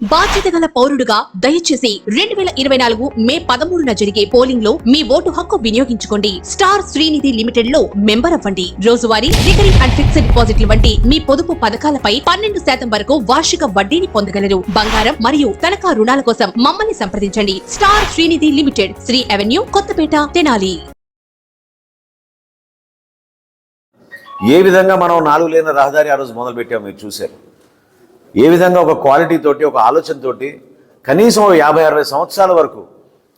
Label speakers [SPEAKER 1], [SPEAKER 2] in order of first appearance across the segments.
[SPEAKER 1] బాధ్యత గల పౌరుడుగా దయచేసి రెండు వేల ఇరవై నాలుగు మే పదమూడున జరిగే పోలింగ్లో మీ ఓటు హక్కు వినియోగించుకోండి. స్టార్ శ్రీనిధి లిమిటెడ్లో మెంబర్ అవ్వండి. రోజువారీ రికరింగ్ అండ్ ఫిక్స్డ్ డిపాజిట్ల వంటి మీ పొదుపు పథకాలపై పన్నెండు శాతం వరకు వార్షిక వడ్డీని పొందగలరు. బంగారం మరియు తనఖా రుణాల కోసం మమ్మల్ని సంప్రదించండి. Star Srinidhi limited Sri avenue Kothapeta Tenali.
[SPEAKER 2] ఏ విధంగా మనం నాలుగు లేని రహదారి ఆ రోజు మొదలు పెట్టాము మీరు చూశారు. ఏ విధంగా ఒక క్వాలిటీ తోటి ఒక ఆలోచనతోటి కనీసం యాభై అరవై సంవత్సరాల వరకు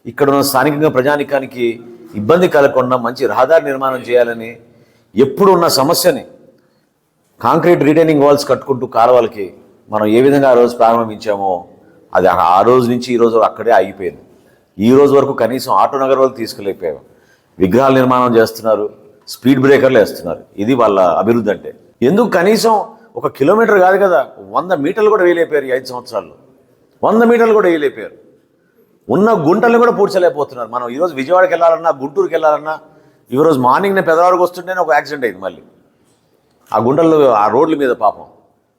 [SPEAKER 2] ఇక్కడ ఉన్న స్థానికంగా ప్రజానికానికి ఇబ్బంది కలగకుండా మంచి రహదారి నిర్మాణం చేయాలని ఎప్పుడు ఉన్న సమస్యని కాంక్రీట్ రిటైనింగ్ వాల్స్ కట్టుకుంటూ కాలువలకి మనం ఏ విధంగా ఆ రోజు ప్రారంభించామో అది ఆ- ఆ రోజు నుంచి ఈ రోజు అక్కడే ఆగిపోయింది. ఈ రోజు వరకు కనీసం ఆటో నగర్ వరకు తీసుకెళ్ళిపోయాం. విగ్రహాల నిర్మాణం చేస్తున్నారు స్పీడ్ బ్రేకర్లు వేస్తున్నారు. ఇది వాళ్ళ అభివృద్ధి అంటే. ఎందుకు కనీసం ఒక కిలోమీటర్ కాదు కదా వంద మీటర్లు కూడా వేయలేకపోయారు ఈ ఐదు సంవత్సరాల్లో. వంద మీటర్లు కూడా వేయలేకపోయారు. ఉన్న గుంటలను కూడా పూడ్చలేకపోతున్నారు. మనం ఈరోజు విజయవాడకి వెళ్ళాలన్నా గుంటూరుకి వెళ్ళాలన్నా ఈరోజు మార్నింగ్ నేను పెద్దవారికి వస్తుంటేనే ఒక యాక్సిడెంట్ అయింది మళ్ళీ. ఆ గుంటల్లో ఆ రోడ్ల మీద పాపం.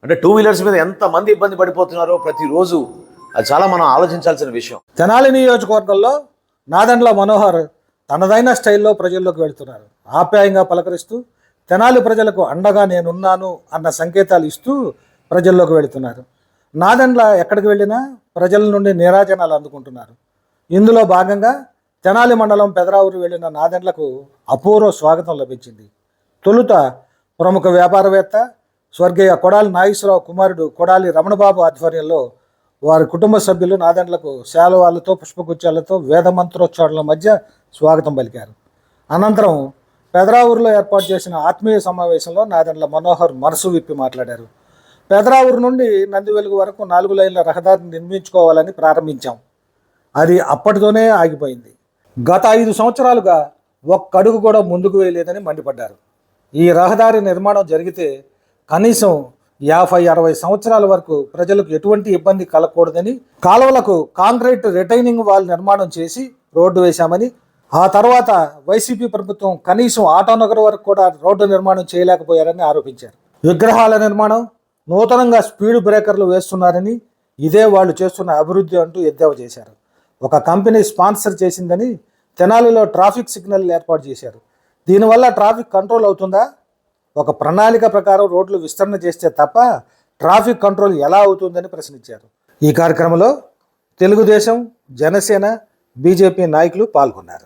[SPEAKER 2] అంటే టూ వీలర్స్ మీద ఎంతమంది ఇబ్బంది పడిపోతున్నారో ప్రతిరోజు అది చాలా మనం ఆలోచించాల్సిన విషయం.
[SPEAKER 3] తెనాలి నియోజకవర్గంలో నాదండ్ల మనోహర్ తనదైన స్టైల్లో ప్రజల్లోకి వెళ్తున్నారు. ఆప్యాయంగా పలకరిస్తూ తెనాలి ప్రజలకు అండగా నేనున్నాను అన్న సంకేతాలు ఇస్తూ ప్రజల్లోకి వెళుతున్నారు. నాదండ్ల ఎక్కడికి వెళ్ళినా ప్రజల నుండి నీరాజనాలు అందుకుంటున్నారు. ఇందులో భాగంగా తెనాలి మండలం పెదరావురు వెళ్ళిన నాదెండ్లకు అపూర్వ స్వాగతం లభించింది. తొలుత ప్రముఖ వ్యాపారవేత్త స్వర్గీయ కొడాలి నాగేశ్వరరావు కుమారుడు కొడాలి రమణబాబు ఆధ్వర్యంలో వారి కుటుంబ సభ్యులు నాదెండ్లకు శాలువాలతో పుష్పగుచ్చాలతో వేద మంత్రోచ్చారణల మధ్య స్వాగతం పలికారు. అనంతరం పెదరావూరులో ఏర్పాటు చేసిన ఆత్మీయ సమావేశంలో నాదెండ్ల మనోహర్ మనసు విప్పి మాట్లాడారు. పెదరావూరు నుండి నందివెలుగు వరకు నాలుగు లైన్ల రహదారిని నిర్మించుకోవాలని ప్రారంభించాం. అది అప్పటితోనే ఆగిపోయింది. గత ఐదు సంవత్సరాలుగా ఒక్క అడుగు కూడా ముందుకు వేయలేదని మండిపడ్డారు. ఈ రహదారి నిర్మాణం జరిగితే కనీసం యాభై అరవై సంవత్సరాల వరకు ప్రజలకు ఎటువంటి ఇబ్బంది కలగకూడదని కాలువలకు కాంక్రీట్ రిటైనింగ్ వాల్ నిర్మాణం చేసి రోడ్డు వేశామని ఆ తర్వాత వైసీపీ ప్రభుత్వం కనీసం ఆటోనగర్ వరకు కూడా రోడ్డు నిర్మాణం చేయలేకపోయారని ఆరోపించారు. విగ్రహాల నిర్మాణం నూతనంగా స్పీడ్ బ్రేకర్లు వేస్తున్నారని ఇదే వాళ్ళు చేస్తున్న అభివృద్ధి అంటూ ఎద్దేవా చేశారు. ఒక కంపెనీ స్పాన్సర్ చేసిందని తెనాలిలో ట్రాఫిక్ సిగ్నల్ ఏర్పాటు చేశారు. దీనివల్ల ట్రాఫిక్ కంట్రోల్ అవుతుందా? ఒక ప్రణాళిక ప్రకారం రోడ్లు విస్తరణ చేస్తే తప్ప ట్రాఫిక్ కంట్రోల్ ఎలా అవుతుందని ప్రశ్నించారు. ఈ కార్యక్రమంలో తెలుగుదేశం జనసేన బీజేపీ నాయకులు పాల్గొన్నారు.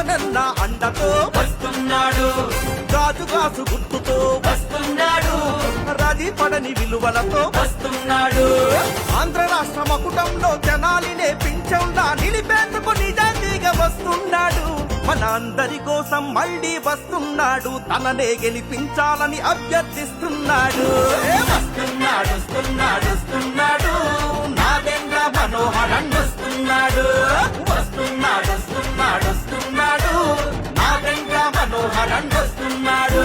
[SPEAKER 4] పవనన్న అండతో వస్తున్నాడు. గాజు గాజు గుర్తుతో వస్తున్నాడు. రది పడని విలువలతో వస్తున్నాడు. ఆంధ్ర రాష్ట్ర మకుటంలో జనాలినే పింఛంలా నిలిపేందుకు నిజాయితీగా వస్తున్నాడు. మన అందరి కోసం మళ్ళీ వస్తున్నాడు. తననే గెలిపించాలని అభ్యర్థిస్తున్నాడు. వస్తున్నాడు వస్తున్నాడు వస్తున్నాడు. నాదేంద్ర మనోహరన్ వస్తున్నాడు. వస్తున్నాడు వస్తున్నాడు వస్తున్నాడు. హరణ్ వస్తున్నాడు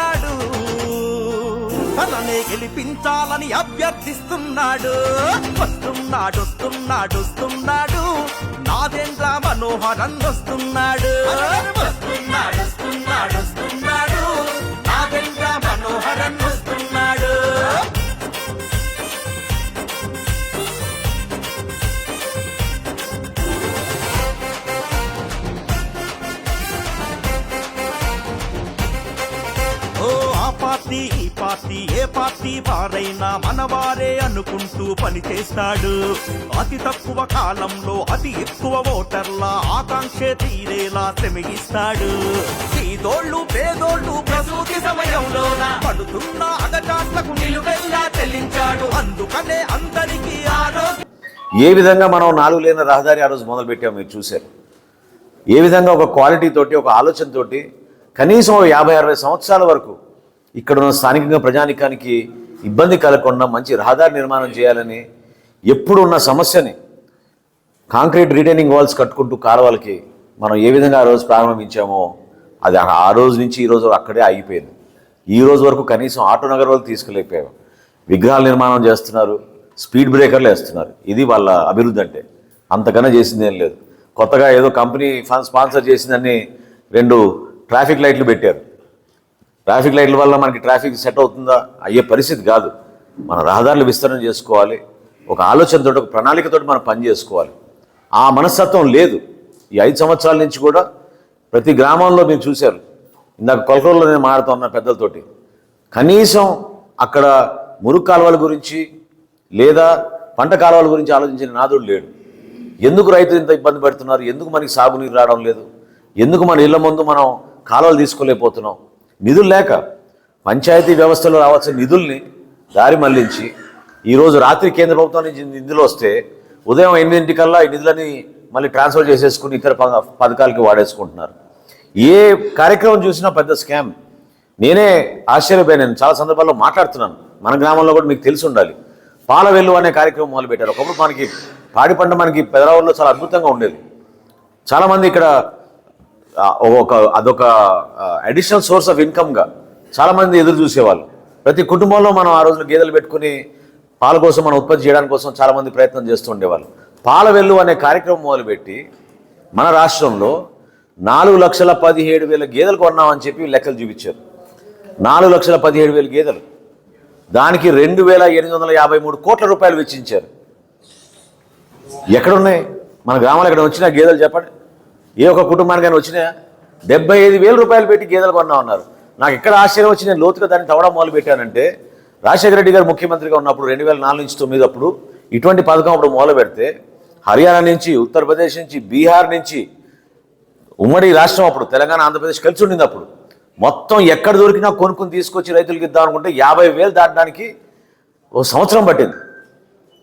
[SPEAKER 4] వస్తున్నాడు తననే గెలిపించాలని అభ్యర్థిస్తున్నాడు. వస్తున్నాడు వస్తున్నాడు వస్తున్నాడు నాదేంద్ర మనోహరన్ వస్తున్నాడు వస్తున్నాడు వస్తున్నాడు వస్తున్నాడు నాదేంద్ర మనోహరన్ వస్తున్నాడు పార్టీ ఏ పార్టీ వారైనా మనవారే అనుకుంటూ పనిచేస్తాడు అతి తక్కువ కాలంలో అతి ఎక్కువ ఓటర్ల ఆకాంక్ష తీరేలా శ్రమిస్తాడు సీదోళ్ళు పేదోళ్ళు ప్రసూతి సమయంలోన పడుతున్న అగచాట్లకు నిలువెల్లా చెల్లించాడు. అందుకనే అందరికీ ఆరోగ్య.
[SPEAKER 2] ఏ విధంగా మనం నాలుగు లేని రహదారి ఆ రోజు మొదలుపెట్టామో మీరు చూశారు. ఏ విధంగా ఒక క్వాలిటీ తోటి ఒక ఆలోచనతోటి కనీసం యాభై అరవై సంవత్సరాల వరకు ఇక్కడ ఉన్న స్థానికంగా ప్రజానికానికి ఇబ్బంది కలగకుండా మంచి రహదారి నిర్మాణం చేయాలని ఎప్పుడు ఉన్న సమస్యని కాంక్రీట్ రిటైనింగ్ వాల్స్ కట్టుకుంటూ కాలువలకి మనం ఏ విధంగా ఆ రోజు ప్రారంభించామో అది ఆ- రోజు నుంచి ఈ రోజు అక్కడే ఆగిపోయింది. ఈ రోజు వరకు కనీసం ఆటో నగర్ వాళ్ళు తీసుకెళ్ళిపోయాం విగ్రహాల నిర్మాణం చేస్తున్నారు స్పీడ్ బ్రేకర్లు వేస్తున్నారు. ఇది వాళ్ళ అభివృద్ధి అంటే. అంతకన్నా చేసింది లేదు. కొత్తగా ఏదో కంపెనీ ఫండ్ స్పాన్సర్ చేసిందని రెండు ట్రాఫిక్ లైట్లు పెట్టారు. ట్రాఫిక్ లైట్ల వల్ల మనకి ట్రాఫిక్ సెట్ అవుతుందా అయ్యే పరిస్థితి కాదు. మన రహదారులు విస్తరణ చేసుకోవాలి. ఒక ఆలోచనతో ఒక ప్రణాళికతో మనం పని చేసుకోవాలి. ఆ మనస్తత్వం లేదు. ఈ ఐదు సంవత్సరాల నుంచి కూడా ప్రతి గ్రామంలో మీరు చూశారు. ఇందాక కొలకూరులో నేను మాట్లాడుతున్న పెద్దలతోటి. కనీసం అక్కడ మురుగు కాలువల గురించి లేదా పంట కాలువల గురించి ఆలోచించిన నాదుడు లేడు. ఎందుకు రైతులు ఇంత ఇబ్బంది పడుతున్నారు? ఎందుకు మనకి సాగునీరు రావడం లేదు? ఎందుకు మన ఇళ్ళ ముందు మనం కాలువలు తీసుకోలేకపోతున్నాం? నిధులు లేక పంచాయతీ వ్యవస్థలో రావాల్సిన నిధుల్ని దారి మళ్ళించి ఈరోజు రాత్రి కేంద్ర ప్రభుత్వం నుంచి నిధులు వస్తే ఉదయం ఎనిమిదింటికల్లా ఈ నిధులని మళ్ళీ ట్రాన్స్ఫర్ చేసేసుకుని ఇతర ప- పథకాలకి వాడేసుకుంటున్నారు. ఏ కార్యక్రమం చూసినా పెద్ద స్కామ్. నేనే ఆశ్చర్యపోయాను. చాలా సందర్భాల్లో మాట్లాడుతున్నాను. మన గ్రామంలో కూడా మీకు తెలిసి ఉండాలి. పాల వెల్లు అనే కార్యక్రమం మొదలుపెట్టారు. ఒకప్పుడు మనకి పాడి పంట మనకి పెదరావుల్లో చాలా అద్భుతంగా ఉండేది. చాలామంది ఇక్కడ ఒక అదొక అడిషనల్ సోర్స్ ఆఫ్ ఇన్కమ్గా చాలామంది ఎదురు చూసేవాళ్ళు. ప్రతి కుటుంబంలో మనం ఆ రోజున గేదెలు పెట్టుకుని పాల కోసం మనం ఉత్పత్తి చేయడానికి కోసం చాలామంది ప్రయత్నం చేస్తూ ఉండేవాళ్ళు. పాల వెల్లు అనే కార్యక్రమం మొదలుపెట్టి మన రాష్ట్రంలో నాలుగు లక్షల పదిహేడు వేల గేదెలు కొన్నామని చెప్పి లెక్కలు చూపించారు. నాలుగు లక్షల పదిహేడు వేల గేదెలు. దానికి రెండు వేల ఎనిమిది వందల యాభై మూడు కోట్ల రూపాయలు వెచ్చించారు. ఎక్కడున్నాయి? మన గ్రామాలు ఎక్కడ వచ్చినా గేదెలు చెప్పండి. ఏ ఒక్క కుటుంబానికైనా వచ్చినాయా డెబ్బై ఐదు వేల రూపాయలు పెట్టి గేదెలు కొన్నా ఉన్నారు. నాకు ఎక్కడ ఆశ్చర్యం వచ్చి నేను లోతుగా దాన్ని తవ్వడం మొదలు పెట్టానంటే రాజశేఖర రెడ్డి గారు ముఖ్యమంత్రిగా ఉన్నప్పుడు రెండు వేల నాలుగు నుంచి తొమ్మిది అప్పుడు ఇటువంటి పథకం అప్పుడు మొదలు పెడితే హర్యానా నుంచి ఉత్తరప్రదేశ్ నుంచి బీహార్ నుంచి ఉమ్మడి రాష్ట్రం అప్పుడు తెలంగాణ ఆంధ్రప్రదేశ్ కలిసి ఉండింది అప్పుడు. మొత్తం ఎక్కడ దొరికినా కొనుక్కుని తీసుకొచ్చి రైతులకు ఇద్దాం అనుకుంటే యాభై వేలు దాటడానికి ఓ సంవత్సరం పట్టింది.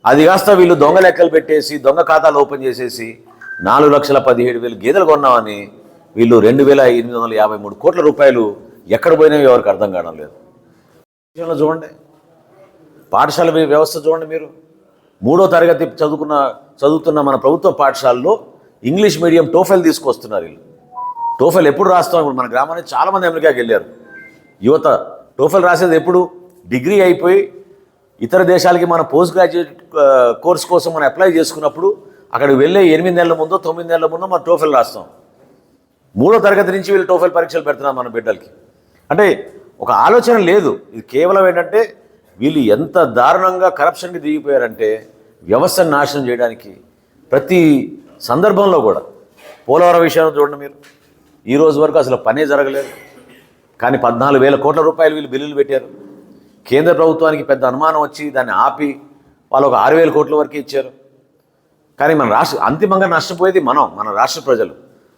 [SPEAKER 2] అది కాస్త వీళ్ళు దొంగ లెక్కలు పెట్టేసి దొంగ ఖాతాలు ఓపెన్ చేసేసి నాలుగు లక్షల పదిహేడు వేలు గేదెలు కొన్నామని వీళ్ళు రెండు వేల ఎనిమిది వందల యాభై మూడు కోట్ల రూపాయలు ఎక్కడ పోయినాయో ఎవరికి అర్థం కావడం లేదు. విషయంలో చూడండి. పాఠశాల వ్యవస్థ చూడండి మీరు. మూడో తరగతి చదువుకున్న చదువుతున్న మన ప్రభుత్వ పాఠశాలలో ఇంగ్లీష్ మీడియం టోఫెల్ తీసుకొస్తున్నారు వీళ్ళు. టోఫెల్ ఎప్పుడు రాస్తాం? ఇప్పుడు మన గ్రామానికి చాలామంది అమెరికాకి వెళ్ళారు. యువత టోఫెల్ రాసేది ఎప్పుడు? డిగ్రీ అయిపోయి ఇతర దేశాలకి మన పోస్ట్ గ్రాడ్యుయేట్ కోర్స్ కోసం మనం అప్లై చేసుకున్నప్పుడు అక్కడికి వెళ్ళే ఎనిమిది నెలల ముందో తొమ్మిది నెలల ముందో మనం టోఫెల్ రాస్తాం. మూడో తరగతి నుంచి వీళ్ళు టోఫెల్ పరీక్షలు పెడుతున్నాం మన బిడ్డలకి. అంటే ఒక ఆలోచన లేదు. ఇది కేవలం ఏంటంటే వీళ్ళు ఎంత దారుణంగా కరప్షన్కి దిగిపోయారంటే వ్యవస్థను నాశనం చేయడానికి ప్రతి సందర్భంలో కూడా. పోలవరం విషయాన్ని చూడండి మీరు. ఈ రోజు వరకు అసలు పనే జరగలేదు. కానీ పద్నాలుగు వేల కోట్ల రూపాయలు వీళ్ళు బిల్లులు పెట్టారు. కేంద్ర ప్రభుత్వానికి పెద్ద అనుమానం వచ్చి దాన్ని ఆపి వాళ్ళు ఒక ఆరు వేల కోట్ల వరకు ఇచ్చారు. కానీ మన రాష్ట్ర అంతిమంగా నష్టపోయేది మనం మన రాష్ట్ర ప్రజలు.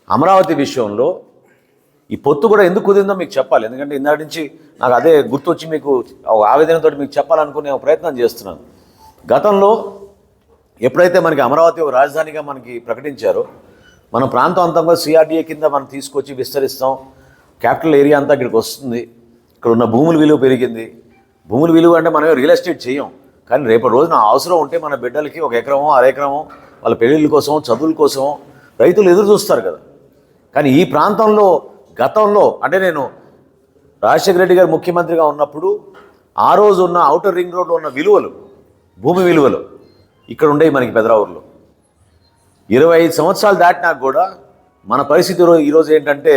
[SPEAKER 2] అమరావతి విషయంలో ఈ పొత్తు కూడా ఎందుకు కుదిరిందో మీకు చెప్పాలి. ఎందుకంటే ఇందాటి నుంచి నాకు అదే గుర్తొచ్చి మీకు ఒక ఆవేదనతో మీకు చెప్పాలనుకునే ప్రయత్నం చేస్తున్నాను. గతంలో ఎప్పుడైతే మనకి అమరావతి ఒక రాజధానిగా మనకి ప్రకటించారో మన ప్రాంతం అంతా కూడా సిఆర్డీఏ కింద మనం తీసుకొచ్చి విస్తరిస్తాం. క్యాపిటల్ ఏరియా అంతా ఇక్కడికి వస్తుంది. ఇక్కడ ఉన్న భూముల విలువ పెరిగింది. భూముల విలువ అంటే మనం రియల్ ఎస్టేట్ చేయం. కానీ రేపటి రోజున అవసరం ఉంటే మన బిడ్డలకి ఒక ఎకరమో అరెకరమో వాళ్ళ పెళ్ళిళ్ళ కోసం చదువుల కోసం రైతులు ఎదురు చూస్తారు కదా. కానీ ఈ ప్రాంతంలో గతంలో అంటే నేను రాజశేఖర రెడ్డి గారు ముఖ్యమంత్రిగా ఉన్నప్పుడు ఆ రోజు ఉన్న అవుటర్ రింగ్ రోడ్లో ఉన్న విలువలు భూమి విలువలు ఇక్కడ ఉండేవి మనకి పెదరావురులో. ఇరవై ఐదు సంవత్సరాలు దాటినా కూడా మన పరిస్థితి ఈరోజు ఏంటంటే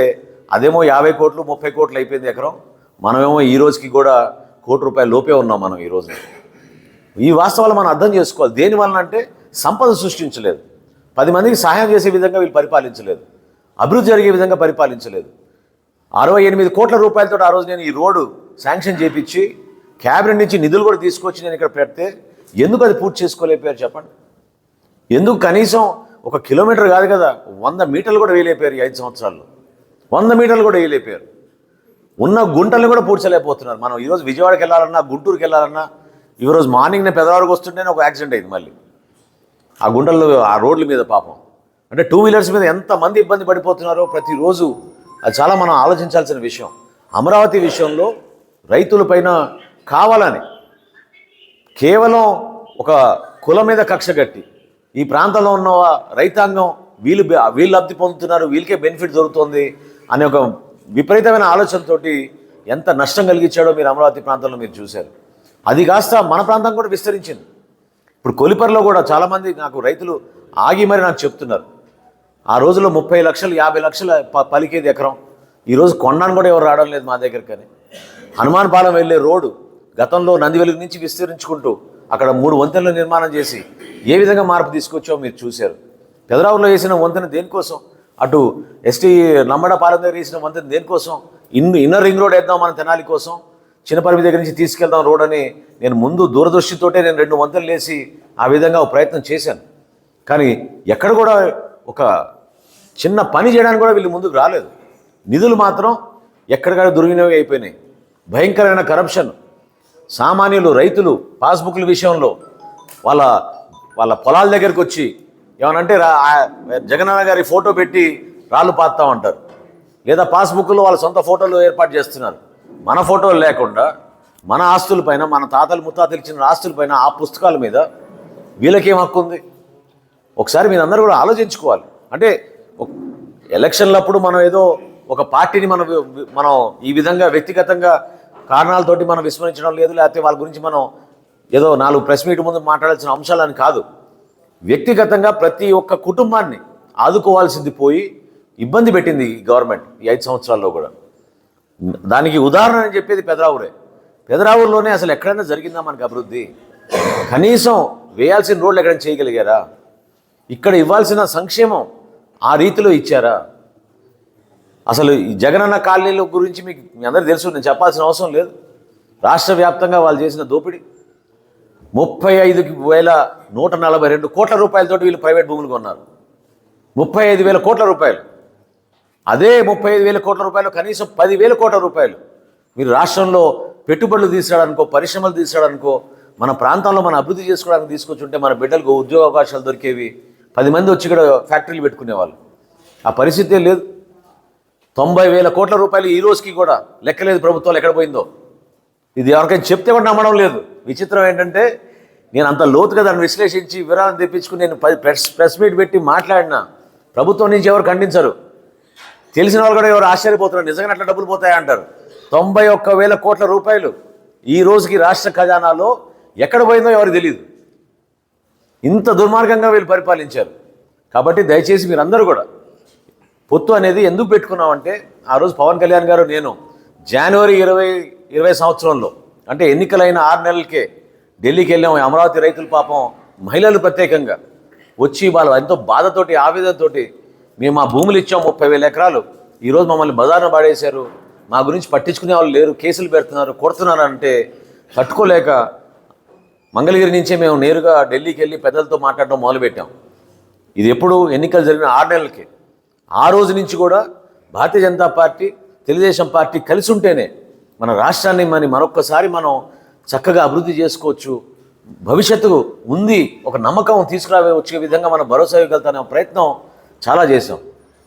[SPEAKER 2] అదేమో యాభై కోట్లు ముప్పై కోట్లు అయిపోయింది ఎకరం. మనమేమో ఈ రోజుకి కూడా కోటి రూపాయల లోపే ఉన్నాం మనం ఈరోజు ఈ వాస్తవాలు మనం అర్థం చేసుకోవాలి. దేనివల్ల అంటే సంపద సృష్టించలేదు. పది మందికి సహాయం చేసే విధంగా వీళ్ళు పరిపాలించలేదు. అభివృద్ధి జరిగే విధంగా పరిపాలించలేదు. అరవై ఎనిమిది కోట్ల రూపాయలతో ఆ రోజు నేను ఈ రోడ్డు శాంక్షన్ చేపించి క్యాబినెట్ నుంచి నిధులు కూడా తీసుకొచ్చి నేను ఇక్కడ పెడితే ఎందుకు అది పూర్తి చేసుకోలేకపోయారు చెప్పండి? ఎందుకు కనీసం ఒక కిలోమీటర్ కాదు కదా వంద మీటర్లు కూడా వేయలేకపోయారు ఐదు సంవత్సరాల్లో. వంద మీటర్లు కూడా వేయలేకపోయారు ఉన్న గుంటలు కూడా పూడ్చలేకపోతున్నారు. మనం ఈరోజు విజయవాడకి వెళ్ళాలన్నా గుంటూరుకి వెళ్ళాలన్నా ఈరోజు మార్నింగ్ నేను పెదవారికి వస్తుంటేనే ఒక యాక్సిడెంట్ అయింది మళ్ళీ. ఆ గుండెల్లో ఆ రోడ్ల మీద పాపం. అంటే టూ వీలర్స్ మీద ఎంతమంది ఇబ్బంది పడిపోతున్నారో ప్రతిరోజు అది చాలా మనం ఆలోచించాల్సిన విషయం. అమరావతి విషయంలో రైతులపైన కావాలని కేవలం ఒక కులం మీద కక్ష కట్టి ఈ ప్రాంతంలో ఉన్న రైతాంగం వీళ్ళు వీళ్ళు లబ్ధి పొందుతున్నారు వీళ్ళకే బెనిఫిట్ దొరుకుతుంది అనే ఒక విపరీతమైన ఆలోచనతోటి ఎంత నష్టం కలిగించాడో మీరు అమరావతి ప్రాంతంలో మీరు చూశారు. అది కాస్త మన ప్రాంతం కూడా విస్తరించింది. ఇప్పుడు కొలిపర్లో కూడా చాలామంది నాకు రైతులు ఆగి మరి నాకు చెప్తున్నారు. ఆ రోజులో ముప్పై లక్షలు యాభై లక్షల ప- పలికేది ఎకరం. ఈరోజు కొండను కూడా ఎవరు రావడం లేదు మా దగ్గర కానీ పాలెం వెళ్ళే రోడ్డు గతంలో నందివెలుగు నుంచి విస్తరించుకుంటూ అక్కడ మూడు వంతెనలు నిర్మాణం చేసి ఏ విధంగా మార్పు తీసుకొచ్చో మీరు చూశారు. పెదరావులో వేసిన వంతెన దేనికోసం? అటు ఎస్టీ నమ్మడపాలెం దగ్గర వేసిన వంతెన దేనికోసం? ఇన్ ఇన్నర్ రింగ్ రోడ్ వేద్దాం మన తెనాలి కోసం చిన్నపరిమి దగ్గర నుంచి తీసుకెళ్దాం రోడ్ అని నేను ముందు దూరదృష్టితోటే నేను రెండు వంతులు వేసి ఆ విధంగా ప్రయత్నం చేశాను. కానీ ఎక్కడ కూడా ఒక చిన్న పని చేయడానికి కూడా వీళ్ళు ముందుకు రాలేదు. నిధులు మాత్రం ఎక్కడికక్కడ దుర్వినియోగం అయిపోయినాయి. భయంకరమైన కరప్షన్ సామాన్యులు రైతులు పాస్బుక్ల విషయంలో వాళ్ళ వాళ్ళ పొలాల దగ్గరికి వచ్చి ఏమనంటే రా జగనన్న గారి ఫోటో పెట్టి రాళ్ళు పాతామంటారు లేదా పాస్బుక్లో వాళ్ళ సొంత ఫోటోలు ఏర్పాటు చేస్తున్నారు. మన ఫోటోలు లేకుండా మన ఆస్తులపైన మన తాతలు ముత్తాతలు ఇచ్చిన ఆస్తులపైన ఆ పుస్తకాల మీద వీళ్ళకేం హక్కు ఉంది? ఒకసారి మీరు అందరూ కూడా ఆలోచించుకోవాలి. అంటే ఎలక్షన్లప్పుడు మనం ఏదో ఒక పార్టీని మనం మనం ఈ విధంగా వ్యక్తిగతంగా కారణాలతోటి మనం విస్మరించడం లేదు లేకపోతే వాళ్ళ గురించి మనం ఏదో నాలుగు ప్రెస్ మీట్ ముందు మాట్లాడాల్సిన అంశాలని కాదు. వ్యక్తిగతంగా ప్రతి ఒక్క కుటుంబాన్ని ఆదుకోవాల్సింది పోయి ఇబ్బంది పెట్టింది ఈ గవర్నమెంట్ ఈ ఐదు సంవత్సరాల్లో కూడా. దానికి ఉదాహరణ అని చెప్పేది పెదరావురే. పెదరావురులోనే అసలు ఎక్కడైనా జరిగిందా మనకి అభివృద్ధి? కనీసం వేయాల్సిన రోడ్లు ఎక్కడైనా చేయగలిగారా? ఇక్కడ ఇవ్వాల్సిన సంక్షేమం ఆ రీతిలో ఇచ్చారా? అసలు ఈ జగనన్న కాలనీల గురించి మీకు మీ అందరికీ తెలుసు నేను చెప్పాల్సిన అవసరం లేదు. రాష్ట్ర వ్యాప్తంగా వాళ్ళు చేసిన దోపిడీ. ముప్పై ఐదు వేల నూట నలభై రెండు కోట్ల రూపాయలతోటి వీళ్ళు ప్రైవేట్ భూములు కొన్నారు. ముప్పై ఐదు వేల కోట్ల రూపాయలు. అదే ముప్పై ఐదు వేల కోట్ల రూపాయలు కనీసం పదివేల కోట్ల రూపాయలు. మీరు రాష్ట్రంలో పెట్టుబడులు తీసుకురావడానికో పరిశ్రమలు తీసుకురావడానికో మన ప్రాంతంలో మనం అభివృద్ధి చేసుకోవడానికి తీసుకొచ్చుంటే మన బిడ్డలకు ఉద్యోగ అవకాశాలు దొరికేవి. పది మంది వచ్చి ఇక్కడ ఫ్యాక్టరీలు పెట్టుకునేవాళ్ళు. ఆ పరిస్థితే లేదు. తొంభై వేల కోట్ల రూపాయలు ఈ రోజుకి కూడా లెక్కలేదు ప్రభుత్వాలు ఎక్కడ పోయిందో. ఇది ఎవరికైనా చెప్తే కూడా నమ్మడం లేదు. విచిత్రం ఏంటంటే నేను అంత లోతుగా దాన్ని విశ్లేషించి వివరాలను తెప్పించుకుని నేను పది ప్రెస్ ప్రెస్ మీట్ పెట్టి మాట్లాడినా ప్రభుత్వం నుంచి ఎవరు ఖండించరు. తెలిసిన వాళ్ళు కూడా ఎవరు ఆశ్చర్యపోతున్నారు. నిజంగా అట్లా డబ్బులు పోతాయా అంటారు. తొంభై ఒక్క వేల కోట్ల రూపాయలు ఈ రోజుకి రాష్ట్ర ఖజానాలో ఎక్కడ పోయిందో ఎవరికి తెలియదు ఇంత దుర్మార్గంగా వీళ్ళు పరిపాలించారు. కాబట్టి దయచేసి మీరందరూ కూడా పొత్తు అనేది ఎందుకు పెట్టుకున్నామంటే ఆ రోజు పవన్ కళ్యాణ్ గారు నేను జనవరి ఇరవై ఇరవై సంవత్సరంలో అంటే ఎన్నికలైన ఆరు నెలలకే ఢిల్లీకి వెళ్ళాము. అమరావతి రైతులు పాపం మహిళలు ప్రత్యేకంగా వచ్చి వాళ్ళు ఎంతో బాధతోటి ఆవేదనతోటి మేము మా భూములు ఇచ్చాము ముప్పై వేల ఎకరాలు. ఈరోజు మమ్మల్ని బజార్ను పాడేశారు. మా గురించి పట్టించుకునే వాళ్ళు లేరు కేసులు పెడుతున్నారు కొడుతున్నారు అంటే తట్టుకోలేక మంగళగిరి నుంచే మేము నేరుగా ఢిల్లీకి వెళ్ళి పెద్దలతో మాట్లాడడం మొదలుపెట్టాం. ఇది ఎప్పుడు ఎన్నికలు జరిగిన ఆరు నెలలకి. ఆ రోజు నుంచి కూడా భారతీయ జనతా పార్టీ తెలుగుదేశం పార్టీ కలిసి ఉంటేనే మన రాష్ట్రాన్ని మరి మరొక్కసారి మనం చక్కగా అభివృద్ధి చేసుకోవచ్చు. భవిష్యత్తు ఉంది ఒక నమ్మకం తీసుకురావే వచ్చే విధంగా మనం భరోసా ఇవ్వగలుగుతానే ప్రయత్నం చాలా చేసాం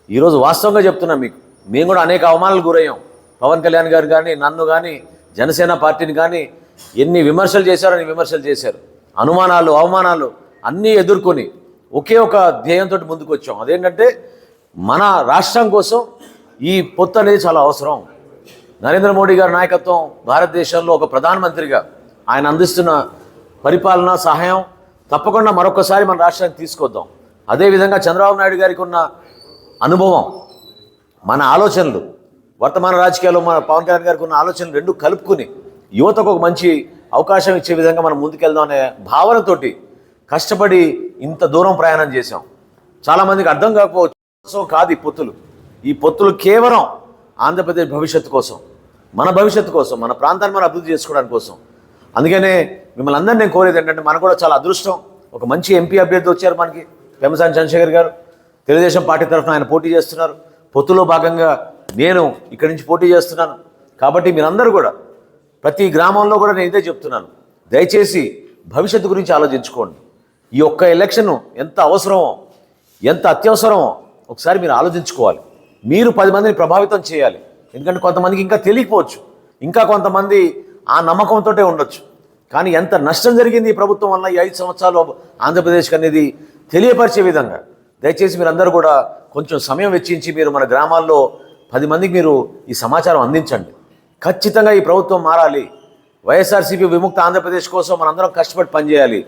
[SPEAKER 2] ఈరోజు వాస్తవంగా చెప్తున్నాం మీకు మేము కూడా అనేక అవమానాలకు గురయ్యాం. పవన్ కళ్యాణ్ గారు కానీ నన్ను కానీ జనసేన పార్టీని కానీ ఎన్ని విమర్శలు చేశారో అని విమర్శలు చేశారు. అనుమానాలు అవమానాలు అన్నీ ఎదుర్కొని ఒకే ఒక ధ్యేయంతో ముందుకు వచ్చాం. అదేంటంటే మన రాష్ట్రం కోసం ఈ పొత్తు అనేది చాలా అవసరం. నరేంద్ర మోడీ గారి నాయకత్వం భారతదేశంలో ఒక ప్రధానమంత్రిగా ఆయన అందిస్తున్న పరిపాలన సహాయం తప్పకుండా మరొకసారి మన రాష్ట్రానికి తీసుకొద్దాం. అదేవిధంగా చంద్రబాబు నాయుడు గారికి ఉన్న అనుభవం మన ఆలోచనలు వర్తమాన రాజకీయాల్లో మన పవన్ కళ్యాణ్ గారికి ఉన్న ఆలోచనలు రెండు కలుపుకుని యువతకు ఒక మంచి అవకాశం ఇచ్చే విధంగా మనం ముందుకెళ్దాం అనే భావనతోటి కష్టపడి ఇంత దూరం ప్రయాణం చేశాం. చాలామందికి అర్థం కాకపోవచ్చు కాదు ఈ పొత్తులు. ఈ పొత్తులు కేవలం ఆంధ్రప్రదేశ్ భవిష్యత్తు కోసం మన భవిష్యత్తు కోసం మన ప్రాంతాన్ని మనం అభివృద్ధి చేసుకోవడానికి కోసం. అందుకనే మిమ్మల్ని అందరినీ నేను కోరేది ఏంటంటే మనకు కూడా చాలా అదృష్టం. ఒక మంచి ఎంపీ అభ్యర్థి వచ్చారు మనకి పెమసాని చంద్రశేఖర్ గారు. తెలుగుదేశం పార్టీ తరఫున ఆయన పోటీ చేస్తున్నారు. పొత్తులో భాగంగా నేను ఇక్కడి నుంచి పోటీ చేస్తున్నాను. కాబట్టి మీరందరూ కూడా ప్రతి గ్రామంలో కూడా నేను ఇదే చెప్తున్నాను. దయచేసి భవిష్యత్తు గురించి ఆలోచించుకోండి. ఈ ఒక్క ఎలక్షన్ ఎంత అవసరమో ఎంత అత్యవసరమో ఒకసారి మీరు ఆలోచించుకోవాలి. మీరు పది మందిని ప్రభావితం చేయాలి. ఎందుకంటే కొంతమందికి ఇంకా తెలియకపోవచ్చు. ఇంకా కొంతమంది ఆ నమ్మకంతో ఉండొచ్చు. కానీ ఎంత నష్టం జరిగింది ఈ ప్రభుత్వం వల్ల ఈ ఐదు సంవత్సరాలు ఆంధ్రప్రదేశ్కి అనేది తెలియపరిచే విధంగా. దయచేసి మీరందరూ కూడా కొంచెం సమయం వెచ్చించి మీరు మన గ్రామాల్లో పది మందికి మీరు ఈ సమాచారం అందించండి. ఖచ్చితంగా ఈ ప్రభుత్వం మారాలి. వైఎస్ఆర్సీపీ విముక్త ఆంధ్రప్రదేశ్ కోసం మనందరం కష్టపడి పనిచేయాలి.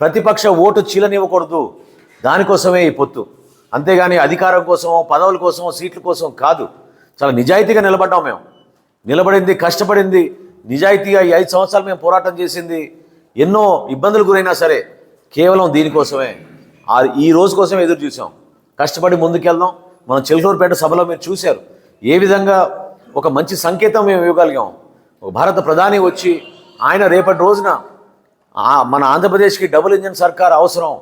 [SPEAKER 2] ప్రతిపక్ష ఓటు చీలనివ్వకూడదు. దానికోసమే ఈ పొత్తు. అంతేగాని అధికారం కోసం పదవుల కోసం సీట్ల కోసం కాదు. చాలా నిజాయితీగా నిలబడ్డాం మేము. నిలబడింది కష్టపడింది. నిజాయితీగా ఈ ఐదు సంవత్సరాలు మేము పోరాటం చేసింది. ఎన్నో ఇబ్బందులు గురైనా సరే కేవలం దీనికోసమే. ఈ రోజు కోసమే ఎదురు చూసాం. కష్టపడి ముందుకెళ్దాం. మనం చెల్లూరుపేట సభలో మీరు చూశారు. ఏ విధంగా ఒక మంచి సంకేతం మేము ఇవ్వగలిగాం? భారత ప్రధాని వచ్చి ఆయన రేపటి రోజున మన ఆంధ్రప్రదేశ్కి డబుల్ ఇంజన్ సర్కార్ అవసరం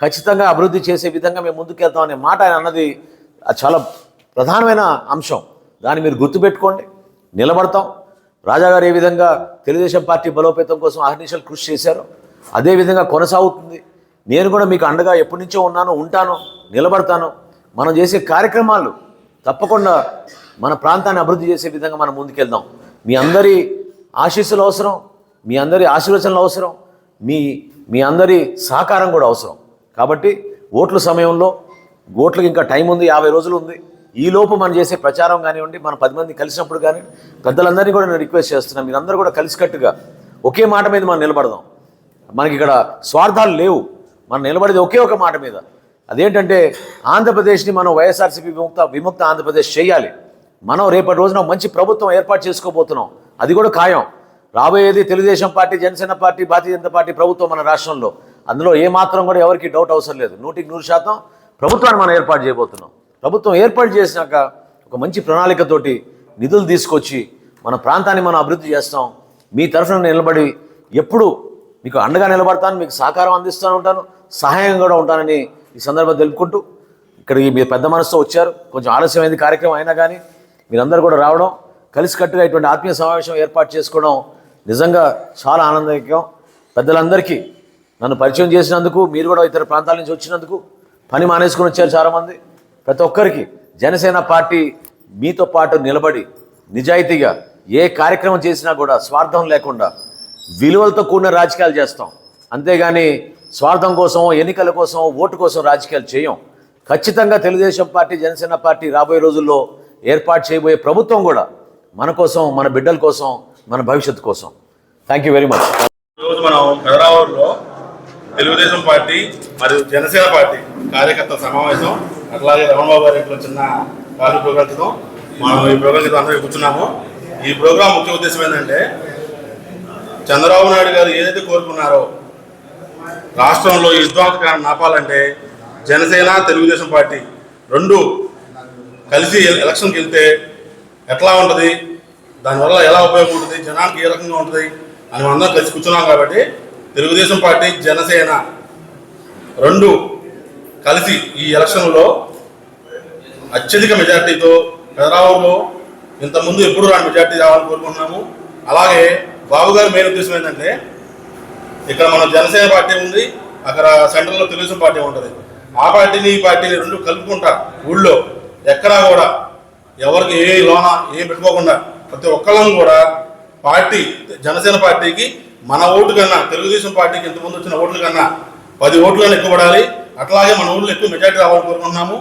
[SPEAKER 2] ఖచ్చితంగా అభివృద్ధి చేసే విధంగా మేము ముందుకెళ్తాం అనే మాట ఆయన అన్నది అది చాలా ప్రధానమైన అంశం. దాన్ని మీరు గుర్తుపెట్టుకోండి. నిలబడతాం. రాజాగారు ఏ విధంగా తెలుగుదేశం పార్టీ బలోపేతం కోసం అహర్నిశలు కృషి చేశారో అదే విధంగా కొనసాగుతుంది. నేను కూడా మీకు అండగా ఎప్పటి నుంచో ఉన్నాను ఉంటాను నిలబడతాను. మనం చేసే కార్యక్రమాలు తప్పకుండా మన ప్రాంతాన్ని అభివృద్ధి చేసే విధంగా మనం ముందుకెళ్దాం. మీ అందరి ఆశీస్సులు అవసరం మీ అందరి ఆశీర్వచనలు అవసరం మీ మీ అందరి సహకారం కూడా అవసరం. కాబట్టి ఓట్ల సమయంలో ఓట్లకి ఇంకా టైం ఉంది యాభై రోజులు ఉంది. ఈ లోపు మనం చేసే ప్రచారం కానివ్వండి మనం పది మంది కలిసినప్పుడు కానీ పెద్దలందరినీ కూడా నేను రిక్వెస్ట్ చేస్తున్నాను మీరందరూ కూడా కలిసికట్టుగా ఒకే మాట మీద మనం నిలబడదాం. మనకి ఇక్కడ స్వార్థాలు లేవు. మనం నిలబడేది ఒకే ఒక మాట మీద. అదేంటంటే ఆంధ్రప్రదేశ్ని మనం వైఎస్ఆర్సీపీ విముక్త విముక్త ఆంధ్రప్రదేశ్ చేయాలి. మనం రేపటి రోజున మంచి ప్రభుత్వం ఏర్పాటు చేసుకోబోతున్నాం. అది కూడా ఖాయం. రాబోయేది Telugu Desam party Janasena party Bharatiya Janata party ప్రభుత్వం మన రాష్ట్రంలో. అందులో ఏ మాత్రం కూడా ఎవరికి డౌట్ అవసరం లేదు. నూటికి నూరు శాతం ప్రభుత్వాన్ని మనం ఏర్పాటు చేయబోతున్నాం. ప్రభుత్వం ఏర్పాటు చేసినాక ఒక మంచి ప్రణాళికతోటి నిధులు తీసుకొచ్చి మన ప్రాంతాన్ని మనం అభివృద్ధి చేస్తాం. మీ తరఫున నిలబడి ఎప్పుడు మీకు అండగా నిలబడతాను మీకు సహకారం అందిస్తూనే ఉంటాను సహాయం కూడా ఉంటానని ఈ సందర్భం తెలుపుకుంటూ ఇక్కడికి మీరు పెద్ద మనసుతో వచ్చారు. కొంచెం ఆలస్యమైంది కార్యక్రమం అయినా కానీ మీరందరూ కూడా రావడం కలిసికట్టుగా ఇటువంటి ఆత్మీయ సమావేశం ఏర్పాటు చేసుకోవడం నిజంగా చాలా ఆనందకరం. పెద్దలందరికీ నన్ను పరిచయం చేసినందుకు మీరు కూడా ఇతర ప్రాంతాల నుంచి వచ్చినందుకు పని మానేసుకుని వచ్చారు చాలామంది. ప్రతి ఒక్కరికి జనసేన పార్టీ మీతో పాటు నిలబడి నిజాయితీగా ఏ కార్యక్రమం చేసినా కూడా స్వార్థం లేకుండా విలువలతో కూడిన రాజకీయాలు చేస్తాం. అంతేగాని స్వార్థం కోసం ఎన్నికల కోసం ఓటు కోసం రాజకీయాలు చేయం. ఖచ్చితంగా తెలుగుదేశం పార్టీ జనసేన పార్టీ రాబోయే రోజుల్లో ఏర్పాటు చేయబోయే ప్రభుత్వం కూడా మన కోసం మన బిడ్డల కోసం మన భవిష్యత్తు కోసం. థ్యాంక్ యూ వెరీ మచ్
[SPEAKER 5] ఈరోజు మనం పెదరావూరులో తెలుగుదేశం పార్టీ మరియు జనసేన పార్టీ కార్యకర్త సమావేశం అట్లాగే రమణబాబు గారి ఇంట్లో చిన్న కాలు ప్రోగ్రాం క్రితం మనం ఈ ప్రోగ్రాం క్రితం అందరూ కూర్చున్నాము. ఈ ప్రోగ్రాం ముఖ్య ఉద్దేశం ఏంటంటే చంద్రబాబు నాయుడు గారు ఏదైతే కోరుకున్నారో రాష్ట్రంలో ఈ విధ్వంసకాన్ని జనసేన తెలుగుదేశం పార్టీ రెండు కలిసి ఎలక్షన్కి వెళ్తే ఎట్లా ఉంటుంది? దానివల్ల ఎలా ఉపయోగం ఉంటుంది? జనానికి ఏ రకంగా ఉంటుంది? అని అందరం కలిసి కూర్చున్నాం కాబట్టి తెలుగుదేశం పార్టీ జనసేన రెండు కలిసి ఈ ఎలక్షన్లో అత్యధిక మెజార్టీతో పెదరావులో ఇంతకుముందు ఎప్పుడు రాని మెజార్టీ రావాలని కోరుకుంటున్నాము. అలాగే బాబు గారి మెయిన్ ఉద్దేశం ఏంటంటే ఇక్కడ మన జనసేన పార్టీ ఉంది అక్కడ సెంట్రల్లో తెలుగుదేశం పార్టీ ఉంటుంది. ఆ పార్టీని ఈ పార్టీని రెండు కలుపుకుంటా ఊళ్ళో ఎక్కడా కూడా ఎవరికి ఏ లోన ఏం పెట్టుకోకుండా ప్రతి ఒక్కళ్ళం కూడా పార్టీ జనసేన పార్టీకి మన ఓటు కన్నా తెలుగుదేశం పార్టీకి ఇంతకుముందు వచ్చిన ఓట్ల కన్నా పది ఓట్లను ఎక్కువ పడాలి. అట్లాగే మన ఊళ్ళో ఎక్కువ మెజార్టీ రావాలని కోరుకుంటున్నాము.